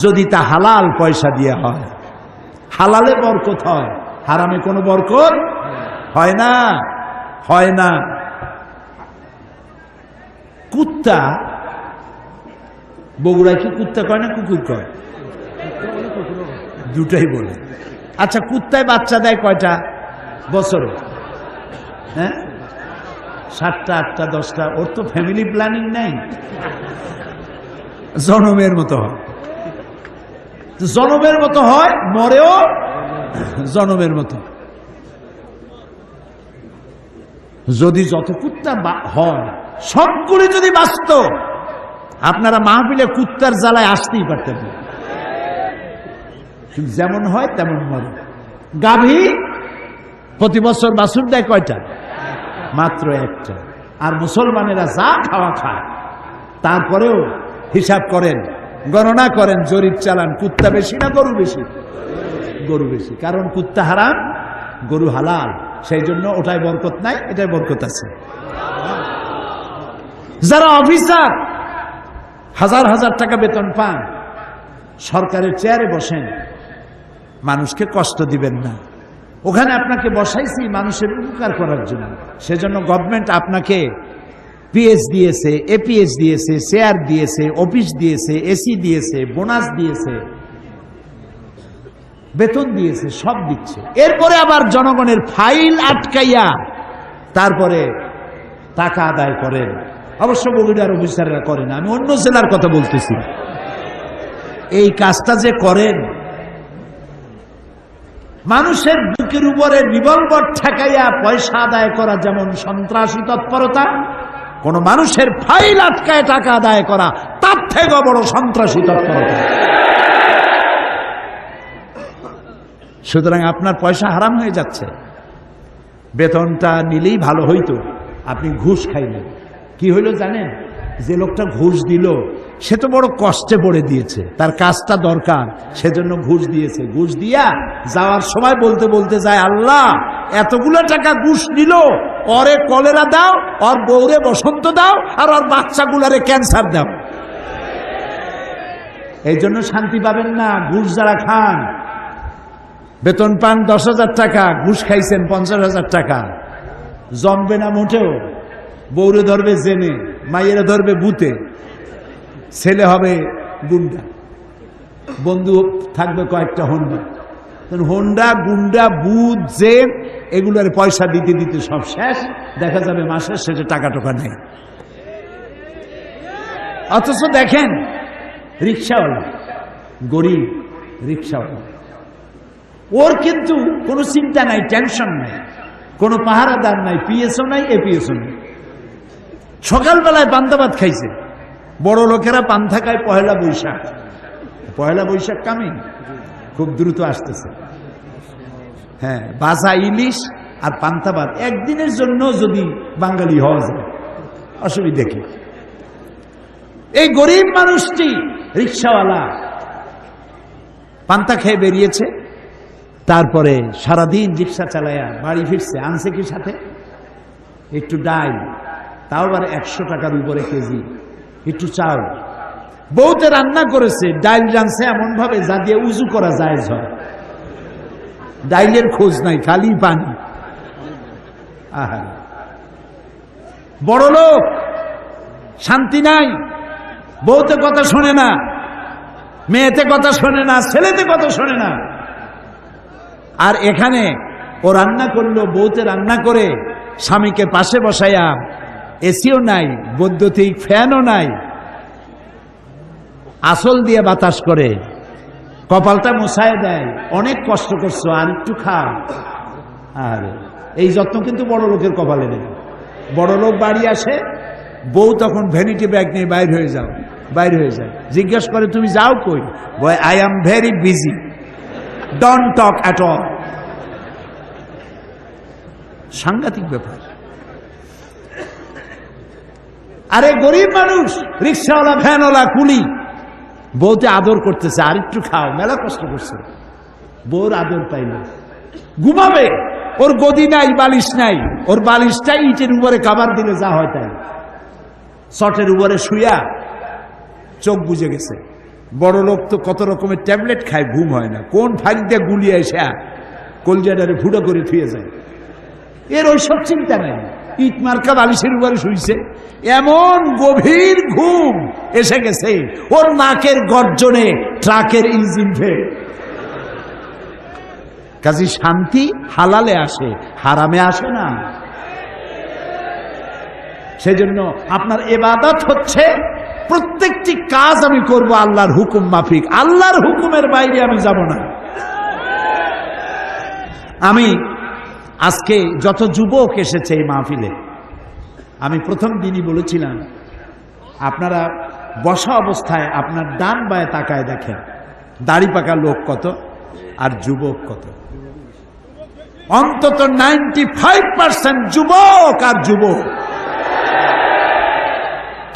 যদি তা হালাল পয়সা দিয়ে হয়। হালালে বরকত হয়। হারামে কোনো বরকত হয় না। হয় না। কুত্তা, বগুড়ায় কি কুত্তা কয় না কুকুর কয়? দুটাই বলে। আচ্ছা কুত্তায় বাচ্চা দেয় কয়টা? বছরে। হ্যাঁ? সাতটা, আটটা, দশটা। ওর তো ফ্যামিলি প্ল্যানিং নেই। জনমের মতো হয়। জনমের মতো হয়, মরেও জনমের মতো যদি যত কুত্তা হয়, সবগুলি যদি বাঁচত, আপনারা মাহফিলে কুত্তার জ্বালায় আসতেই পারতেন যেমন হয়, তেমন মরে। গাভী প্রতি বছর বাছুর দেয় কয়টা? মাত্র একটা। আর মুসলমানেরা যা খাওয়া খায়, তারপরেও হিসাব করেন গণনা করেন, জরিপ চালান। কুত্তা বেশি না গরু বেশি? গরু বেশি। কারণ কুত্তা হারাম, গরু হালাল। সেই জন্য ওটাই বরকত নাই এটাই বরকত আছে। যারা অফিসার, হাজার হাজার টাকা বেতন পান, সরকারের চেয়ারে বসেন, মানুষকে কষ্ট দিবেন না। ওখানে আপনাকে বসাইছি মানুষের উপকার করার জন্য। সেজন্য গভর্নমেন্ট আপনাকে পিএস দিয়েছে এপিএস দিয়েছে শেয়ার দিয়েছে অফিস দিয়েছে এসি দিয়েছে বোনাস দিয়েছে বেতন দিয়েছে সব দিচ্ছে। এরপরে আবার জনগণের ফাইল আটকাইয়া তারপরে টাকা আদায় করেন। অবশ্য বগুড়ার অফিসাররা করে না, আমি অন্য জেলার কথা বলতেছি। এই কাজটা যে করেন, মানুষের বুকের উপরে রিভলভার ঠেকাইয়া পয়সা আদায় করা যেমন সন্ত্রাসী তৎপরতা কোন মানুষের ফাইল আটকায় টাকা আদায় করা, তার থেকেও বড় সন্ত্রাসী তৎপরতা। সুতরাং আপনার পয়সা হারাম হয়ে যাচ্ছে। বেতনটা নিলেই ভালো হইতো। আপনি ঘুষ খাইলেন। কি হইল জানেন? যে লোকটা ঘুষ দিল, সে তো বড় কষ্টে পড়ে দিয়েছে। তার কাজটা দরকার, সেজন্য ঘুষ দিয়েছে। ঘুষ দিয়া যাওয়ার সময় বলতে বলতে যায়, আল্লাহ, এতগুলো টাকা ঘুষ নিল ওরে কলেরা দাও, ওর বউরে বসন্ত দাও, আর ওর বাচ্চাগুলারে ক্যান্সার দাও। এই জন্য শান্তি পাবেন না, ঘুষ যারা খান। বেতন পান দশ হাজার টাকা, ঘুষ খাইছেন পঞ্চাশ হাজার টাকা। জমবে না মোটেও। বৌরে ধরবে জেনে, মাইয়েরা ধরবে বুতে। ছেলে হবে গুন্ডা। বন্ধু থাকবে কয়েকটা হোন্ডা। হোন্ডা, গুন্ডা বুথ জেন এগুলোর পয়সা দিতে দিতে সব শেষ। দেখা যাবে মাসের শেষে টাকা টোকা নেই। অথচ দেখেন, রিক্সাওয়ালা, গরিব রিক্সাওয়ালা। ওর কিন্তু কোনো চিন্তা নাই, টেনশন নাই, কোনো পাহারাদার নাই, পিএসও নাই, এপিএসও নাই। সকালবেলায় পান্তাবাদ খাইছে। বড় লোকেরা পান্থা খায় পয়লা বৈশাখ। পয়লা বৈশাখ কামে খুব দ্রুত আসতেছে। হ্যাঁ বাজা ইলিশ আর পান্তাবাদ একদিনের জন্য যদি বাঙালি হওয়া যায়, অসুবিধা কি? এই গরিব মানুষটি রিক্সাওয়ালা, পান্তা খেয়ে বেরিয়েছে, তারপরে সারাদিন রিক্সা চালায়া বাড়ি ফিরছে, আনছে কি সাথে? একটু ডাল তাও আবার একশো টাকার উপরে কেজি, একটু চাল। বউতে রান্না করেছে, ডাইল রানছে এমন ভাবে যা দিয়ে উজু করা যায় হয় ডাইলের খোঁজ নাই, খালি পানি। আহা। বড় লোক, শান্তি নাই, বউতে কথা শোনে না, মেয়েতে কথা শোনে না, ছেলেতে কথা শোনে না। আর এখানে ও রান্না করল, বউতে রান্না করে, স্বামীকে পাশে বসাইয়া এসিও নাই, বৈদ্যুতিক ফ্যানও নাই আসল দিয়ে বাতাস করে। কপালটা মুছায় দেয়। অনেক কষ্ট করছ, আর একটু খা। আর এই যত্ন কিন্তু বড় লোকের কপালে নেই। বড় লোক বাড়ি আসে, বউ তখন ভ্যানিটি ব্যাগ নিয়ে বাইর হয়ে যাও, বাইর হয়ে যায়। জিজ্ঞেস করে, তুমি যাও কই? Boy I am very busy don't talk at all সাংঘাতিক ব্যাপার। আরে গরিব মানুষ, রিক্সাওয়ালা, ভ্যানওয়ালা, কুলি বউতে আদর করতেছে, আর একটু খাও, মেলা কষ্ট করছে। বউর আদর পাইল ঘুমাবে, ওর গদি নাই, বালিশ নাই। ওর বালিশটাই ইটের উপরে কাবার দিলে যা হয় তাই। চটের উপরে শুয়া চোখ বুঝে গেছে। বড় লোক তো কত রকমের ট্যাবলেট খায়, ঘুম হয় না। কোন ফাইল দিয়ে গুলিয়ে এসে কলজাটারে ফুটো করে থুয়ে যায়। এর ওইসব চিন্তা নাই। ইট মার্কা বালিশের উপরে শুইছে। এমন গভীর ঘুম এসে গেছে। ওর নাকের গর্জনে ট্রাকের ইঞ্জিন ফেল কাজী শান্তি হালালে আসে, হারামে আসে না। সেজন্য আপনার এবাদত হচ্ছে, প্রত্যেকটি কাজ আমি করব আল্লাহর হুকুম মাফিক। আল্লাহর হুকুমের বাইরে আমি যাব না। আমি আজকে যত যুবক এসেছে এই মাহফিলে, আমি প্রথম দিনই বলেছিলাম, আপনারা বসা অবস্থায় আপনার ডান বায়ে তাকায় দেখেন, দাড়ি পাকা লোক কত আর যুবক কত। অন্তত নাইনটি ফাইভ পার্সেন্ট যুবক আর যুবক।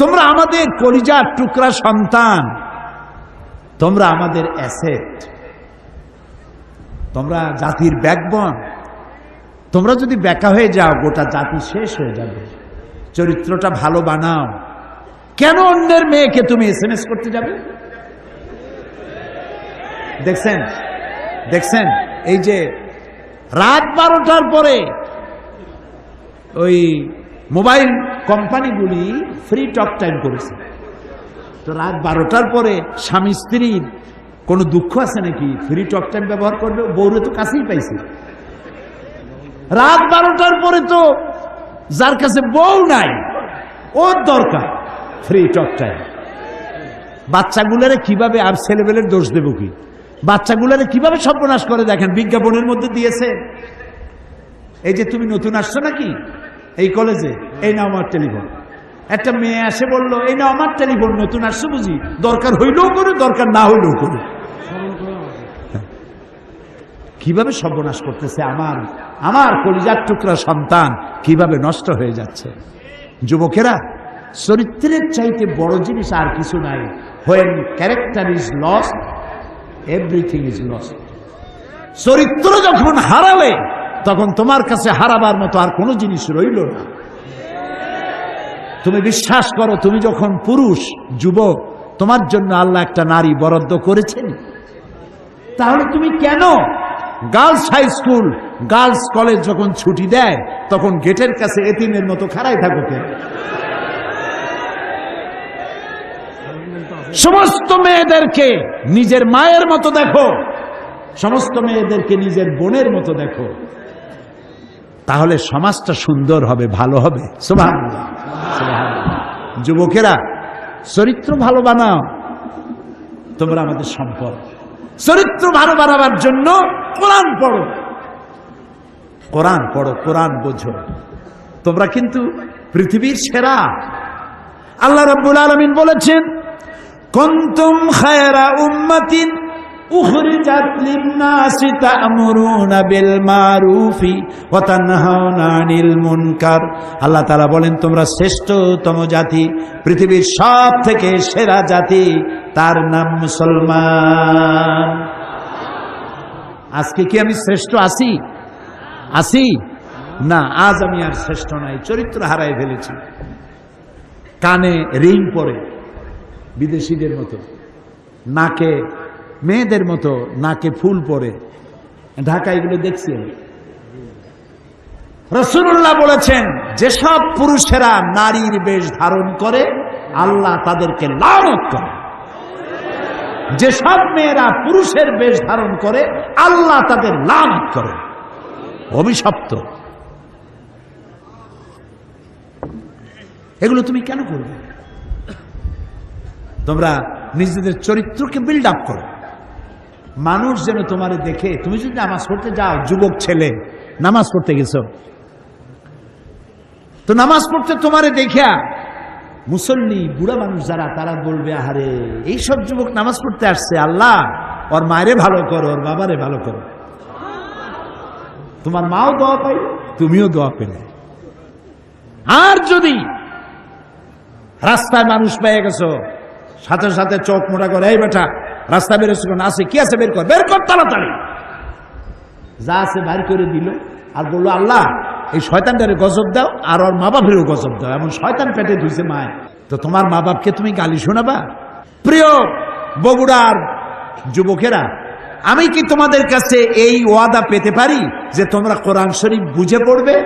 তোমরা আমাদের কলিজার টুকরা সন্তান, তোমরা আমাদের অ্যাসেট তোমরা জাতির ব্যাকবন তোমরা যদি বেকা হয়ে যাও, গোটা জাতি শেষ হয়ে যাবে। চরিত্রটা ভালো বানাও। কেন অন্যের মেয়েকে তুমি এস করতে যাবে? দেখছেন? দেখছেন? এই যে রাত বারোটার পরে ওই মোবাইল কোম্পানিগুলি ফ্রি টক টাইম করেছে। তো রাত বারোটার পরে স্বামী স্ত্রীর কোনো দুঃখ আছে নাকি? ফ্রি টক টাইম ব্যবহার করবে? বউরে তো কাছেই পাইছে। রাত বারোটার পরে তো যার কাছে বউ নাই, ওর দরকার। ফ্রি টক টাইম বাচ্চাগুলোরে কীভাবে আর ছেলেবেলের দোষ দেব কি? বাচ্চাগুলোরে কীভাবে সর্বনাশ করে দেখেন? বিজ্ঞাপনের মধ্যে দিয়েছে। এই যে তুমি নতুন আসছো নাকি? এই কলেজে। এই নাও আমার টেলিফোন। একটা মেয়ে আসে বলল, এই নাও আমার টেলিফোন, নতুন আসছো বুঝি? দরকার হইলেও করো, দরকার না হইলেও করো। কীভাবে সর্বনাশ করতেছে আমার আমার কলিজার টুকরা সন্তান কীভাবে নষ্ট হয়ে যাচ্ছে? যুবকেরা, চরিত্রের চাইতে বড় জিনিস আর কিছু নাই। When character is loss everything is loss চরিত্র যখন হারালে তখন তোমার কাছে হারাবার মতো আর কোনো জিনিস রইল না। তুমি বিশ্বাস করো, তুমি যখন পুরুষ, যুবক, তোমার জন্য আল্লাহ একটা নারী বরাদ্দ করেছেন। তাহলে তুমি কেন girls high school, girls college যখন ছুটি দেয়, তখন গেটের কাছে এতিমের মতো খাড়াই থাকো কেন সমস্ত মেয়েদেরকে নিজের মায়ের মতো দেখো, সমস্ত মেয়েদেরকে নিজের বোনের মতো দেখো। তাহলে সমাজটা সুন্দর হবে, ভালো হবে। যুবকেরা, চরিত্র ভালো বানাও। তোমরা আমাদের সম্পদ। চরিত্র ভালো বানাবার জন্য কোরআন পড়ো। কোরআন পড়ো, কোরআন বোঝো। তোমরা কিন্তু পৃথিবীর সেরা। আল্লাহ রব্বুল আলমিন বলেছেন, কন্তুম খায়রা উম্মাতিন তা'মুরুনা বিল মারুফি ওয়া তানহাউনা আনিল মুনকার আল্লাহ তাআলা বলেন, তোমরা শ্রেষ্ঠতম জাতি, পৃথিবীর সব থেকে সেরা জাতি, তার নাম মুসলমান। আজকে কি আমি শ্রেষ্ঠ আছি? আছি? না, আজ আমি আর শ্রেষ্ঠ নাই, চরিত্র হারাই ফেলেছি। কানে রিং পরে, বিদেশিদের মতো, নাকে মেয়েদের মতো নাকে ফুল পরে। ঢাকা এগুলো দেখছি আমি। রসুল্লাহ বলেছেন, যেসব পুরুষেরা নারীর বেশ ধারণ করে, আল্লাহ তাদেরকে লানত করে। যেসব মেয়েরা পুরুষের বেশ ধারণ করে, আল্লাহ তাদের লানত করে। অভিশপ্ত। এগুলো তুমি কেন করবে? তোমরা নিজেদের চরিত্রকে বিল্ড আপ করো। মানুষ যেন তোমারে দেখে, তুমি যদি নামাজ পড়তে যাও, যুবক ছেলে, নামাজ পড়তে গেছো। তো নামাজ পড়তে তোমারে দেখিয়া মুসল্লি, বুড়া মানুষ যারা, তারা বলবে, আহারে, এইসব যুবক নামাজ পড়তে আসছে, আল্লাহ, ওর মায়েরে ভালো করো, ওর বাবারে ভালো করো। তোমার মাও দোয়া পাই তুমিও দোয়া পেলে। আর যদি রাস্তায় মানুষ পেয়ে গেছো, সাথে সাথে চোখ মোটা করে, এই বেটা রাস্তা বেরোচ্ছে না আছে, কি আছে বের কর বের কর তাড়াতাড়ি। যা আছে বাইর করে দিল, আর বলল, আল্লাহ, এই শয়তানটারে গজব দাও, আর ওর মা বাপেরও গজব দাও, এমন শয়তান পেটে ধুইছে মায়। তো তোমার মা বাপকে তুমি গালি শোনাবা? প্রিয় বগুড়ার যুবকেরা, আমি কি তোমাদের কাছে এই ওয়াদা পেতে পারি যে তোমরা কোরআন শরীফ বুঝে পড়বে?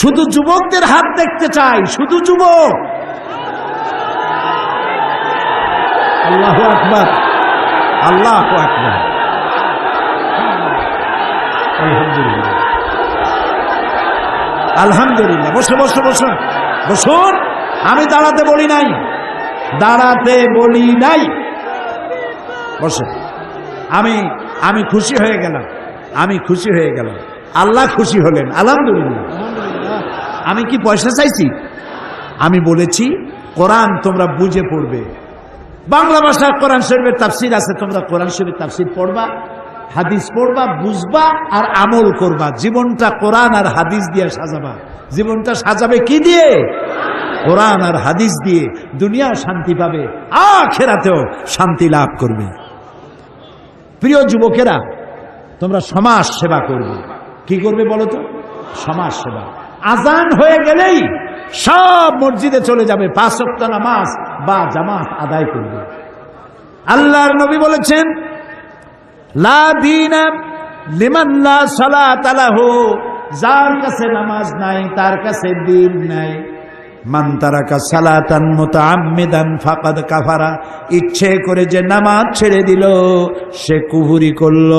শুধু যুবকদের হাত দেখতে চাই, শুধু যুবক। আল্লাহ আকবার। আল্লাহ আকবার। আলহামদুলিল্লাহ। বসে বসে বসুন বসুন। আমি দাঁড়াতে বলি নাই। দাঁড়াতে বলি নাই। বসে। আমি আমি খুশি হয়ে গেলাম। আমি খুশি হয়ে গেলাম। আল্লাহ খুশি হলেন। আলহামদুলিল্লাহ। আমি কি পয়সা চাইছি? আমি বলেছি, কোরআন তোমরা বুঝে পড়বে। বাংলা ভাষার কোরআন শরীফের তাফসির আছে, তোমরা কোরআন শরীফের তাফসির পড়বা, হাদিস পড়বা, বুঝবা আর আমল করবা। জীবনটা কোরআন আর হাদিস দিয়ে সাজাবা। জীবনটা সাজাবে কি দিয়ে? কোরআন আর হাদিস দিয়ে। দুনিয়াও শান্তি পাবে, আখেরাতেও শান্তি লাভ করবে। প্রিয় যুবকেরা, তোমরা সমাজ সেবা করবে। কি করবে বলো তো? সমাজ সেবা। আজান হয়ে গেলেই সব মসজিদে চলে যাবে, পাঁচ সপ্তাহ নামাজ বা জামাত আদায় করবে। আল্লাহর নবী বলেছেন, লা দিনা লিমান লা সালাত আলাহু যার কাছে নামাজ নাই, তার কাছে দিন নাই। মান তারাকা সালাতান মুতাআম্মিদান ফাকাদ কাফারা, ইচ্ছে করে যে নামাজ ছেড়ে দিল, সে কুহুরি করল।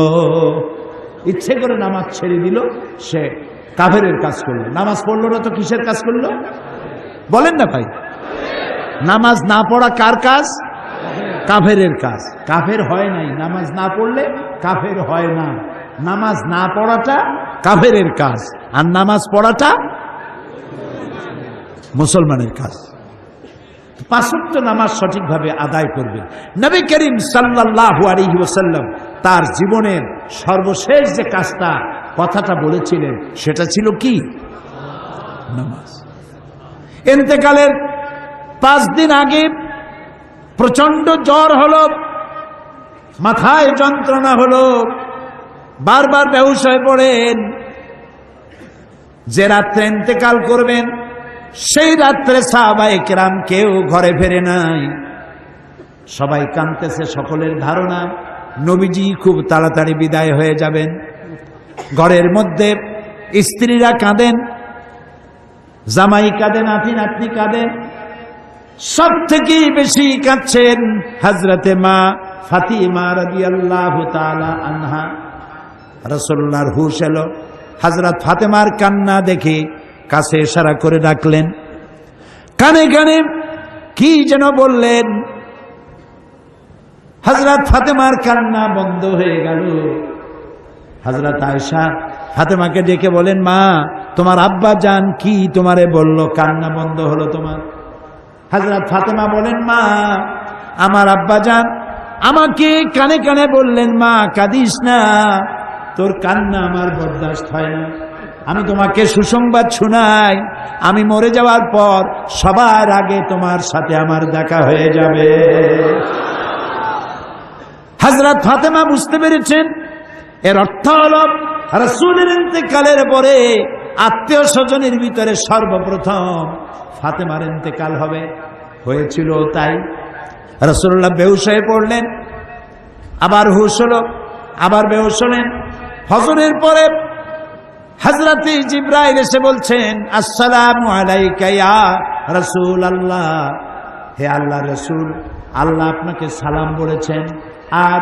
ইচ্ছে করে নামাজ ছেড়ে দিল, সে কাফেরের কাজ করল। নামাজ পড়ল না তো কিসের কাজ করল? বলেন না ভাই। নামাজ না পড়া কার কাজ? কাফেরের কাজ। কাফের হয় নাই। নামাজ না পড়লে কাফের হয় না। নামাজ না পড়াটা কাফেরের কাজ। আর নামাজ পড়াটা মুসলমানের কাজ। পাঁচক্ত নামাজ সঠিকভাবে আদায় করবে। নবী করিম সাল্লাহ আলহি ওসাল্লাম তার জীবনের সর্বশেষ যে কাজটা কথাটা বলেছিলেন, সেটা ছিল কি? নামাজ। এতেকালের পাঁচ দিন আগে প্রচণ্ড জ্বর হলো, মাথায় যন্ত্রণা হলো, বারবার বেহুশ হয়ে পড়েন। যে রাত্রে ইন্তেকাল করবেন, সেই রাত্রে সাহাবাই কেরাম কেউ ঘরে ফেরে নাই। সবাই কানতেছে সকলের ধারণা, নবীজি খুব তাড়াতাড়ি বিদায় হয়ে যাবেন। ঘরের মধ্যে স্ত্রীরা কাঁদেন, জামাই কাঁদেন আপনি নাতনি কাঁদেন সব থেকে বেশি কাঁদছেন হাজরতে মা ফাতিমা রবি আল্লাহ আনহা। রসোল্লার হুশ এলো। হাজরত ফাতেমার কান্না দেখে কাছে ইশারা করে ডাকলেন, কানে কানে কি যেন বললেন, হজরত ফাতেমার কান্না বন্ধ হয়ে গেল। হজরত আয়সা ফাতেমাকে ডেকে বলেন, মা, তোমার আব্বা যান কি তোমারে বলল? কান্না বন্ধ হলো তোমার? হজরত ফাতেমা বলেন, মা, আমার আব্বা যান আমাকে কানে কানে বললেন, মা, কাঁদিস না, তোর কান্না আমার বরদাস্ত হয় না। আমি তোমাকে সুসংবাদ শোনাই, আমি মরে যাওয়ার পর সবার আগে তোমার সাথে আমার দেখা হয়ে যাবে। হাজরত ফাতেমা বুঝতে পেরেছেন এর অর্থ হল, রসুলের ইন্তেকালের পরে আত্মীয় স্বজনের ভিতরে সর্বপ্রথম ফাতেমার ইন্তেকাল হবে। হয়েছিল তাই। রসুল্লাহ বেহুশ হয়ে পড়লেন, আবার হুশ হল, আবার বেউস হলেন। হজরের পরে হজরত জিব্রাইল এসে বলছেন, আসসালাম আলাইকা রসুল আল্লাহ হে আল্লাহ রসুল, আল্লাহ আপনাকে সালাম বলেছেন। আর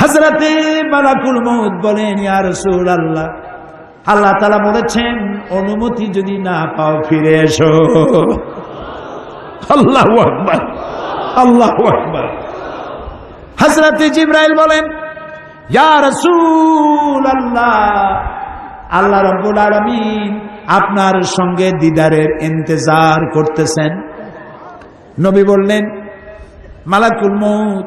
হাজরাতে মালাকুল মৌত বলেন, ইয়া রসুল আল্লাহ আল্লাহ তালা বলেছেন, অনুমতি যদি না পাও ফিরে এসো। আল্লাহ আকবার আল্লাহ আকবার। হজরত জিব্রাইল বলেন, ইয়া রসুল আল্লাহ আল্লাহ রব্বুল আলমিন আপনার সঙ্গে দিদারের ইন্তজার করতেছেন। নবী বললেন, মালাকুল মৌত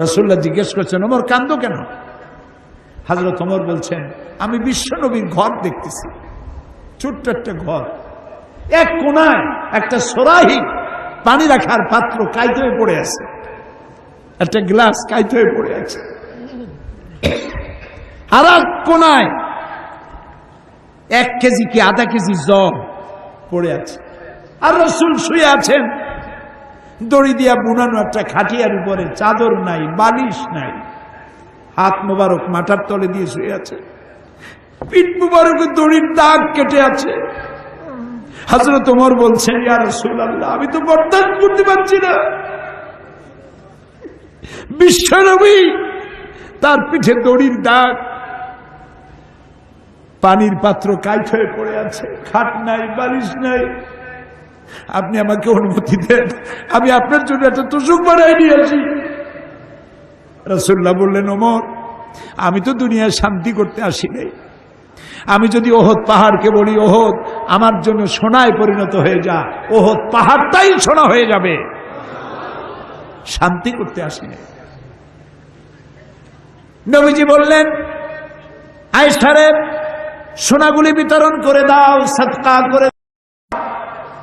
রসুল্লাহ জিজ্ঞেস করছেন, ওমর, কান্দ কেন? হাজরত ওমর বলছেন, আমি বিশ্বনবীর ঘর দেখতেছি। ছোট্ট একটা ঘর। এক কোনায় একটা সরাহি পানি রাখার পাত্র কাইতে হয়ে পড়ে আছে। একটা গ্লাস কাইতে হয়ে পড়ে আছে। আর এক কোনায় এক কেজি কি আধা কেজি জল পড়ে আছে। আর রসুল শুয়ে আছেন। দড়ি দিয়া বুনানো একটা খাটিয়ার উপরে, চাদর নাই, বালিশ নাই। হাত মোবারক মাথার তলে দিয়ে শুয়ে আছে। পিঠ মুবারক দড়ির দাগ কেটে আছে। হাজরত তোমার বলছেন ইয়া রসুল আল্লাহ আমি তো বরদাস্ত করতে পারছি না। বিশ্বনবী তার পিঠে দড়ির দাগ, পানির পাত্র কাইট হয়ে পড়ে আছে। খাট নাই, বালিশ নাই। আপনি আমাকে অনুমতি দেন। আমি আপনার জন্য একটা তোষক বানাই নিয়ে আসি। রসুল্লাহ বললেন, ওমর, আমি তো দুনিয়ায় শান্তি করতে আসি নাই। আমি যদি ওহদ পাহাড়কে বলি, ওহদ আমার জন্য সোনায় পরিণত হয়ে যা, ওহদ পাহাড়টাই সোনা হয়ে যাবে। শান্তি করতে আসি নাই। নবীজি বললেন আইসারের সোনাগুলি বিতরণ করে দাও সৎকা করে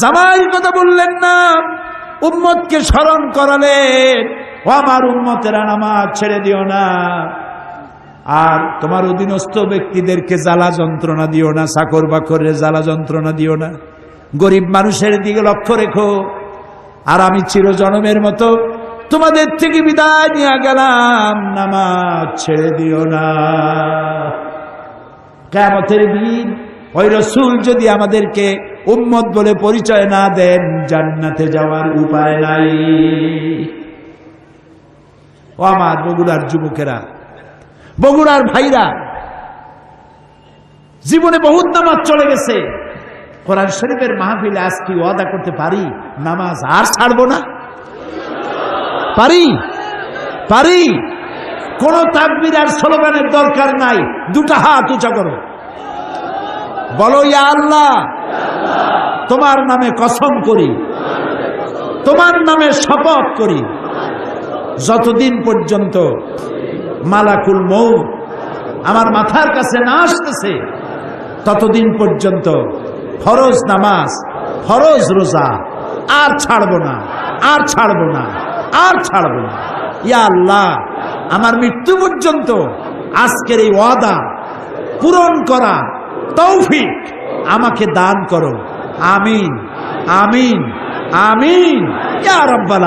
জামাইয়ের কথা বললেন না। উম্মতকে স্মরণ করালেন। ও আমার উম্মতেরা, নামাজ ছেড়ে দিও না। আর তোমার অধীনস্থ ব্যক্তিদেরকে জ্বালা যন্ত্রণা দিও না চাকর বাকরে জ্বালা যন্ত্রণা দিও না। গরিব মানুষের দিকে লক্ষ্য রেখো। আর আমি চিরজনমের মতো তোমাদের থেকে বিদায় নিয়ে গেলাম। নামাজ ছেড়ে দিও না। কেমতের দিন ওই রসুল যদি আমাদেরকে উম্মত বলে পরিচয় না দেন, জান্নাতে যাওয়ার উপায় নাই। ও আমার বগুড়ার যুবকেরা, বগুড়ার ভাইরা, জীবনে বহুত নামাজ চলে গেছে। কোরআন শরীফের মাহফিলে আজ কি ওয়াদা করতে পারি, নামাজ আর ছাড়বো না? পারি? পারি? কোন তাকবির আর স্লোগানের দরকার নাই, দুটা হাত উঁচা করো। বলো ইয়া আল্লাহ। তোমার নামে কসম করি। তোমার নামে শপথ করি। যতদিন পর্যন্ত মালাকুল মৌ আমার মাথার কাছে না আসতেছে, ততদিন পর্যন্ত ফরজ নামাজ, ফরজ রোজা আর ছাড়বো না, আর ছাড়বো না, আর ছাড়বো না। ইয়া আল্লাহ, আমার মৃত্যু পর্যন্ত আজকের এই ওয়াদা পূরণ করা তৌফিক আমাকে দান করো। আমিন আমিন আমিন। ইয়া রব্বাল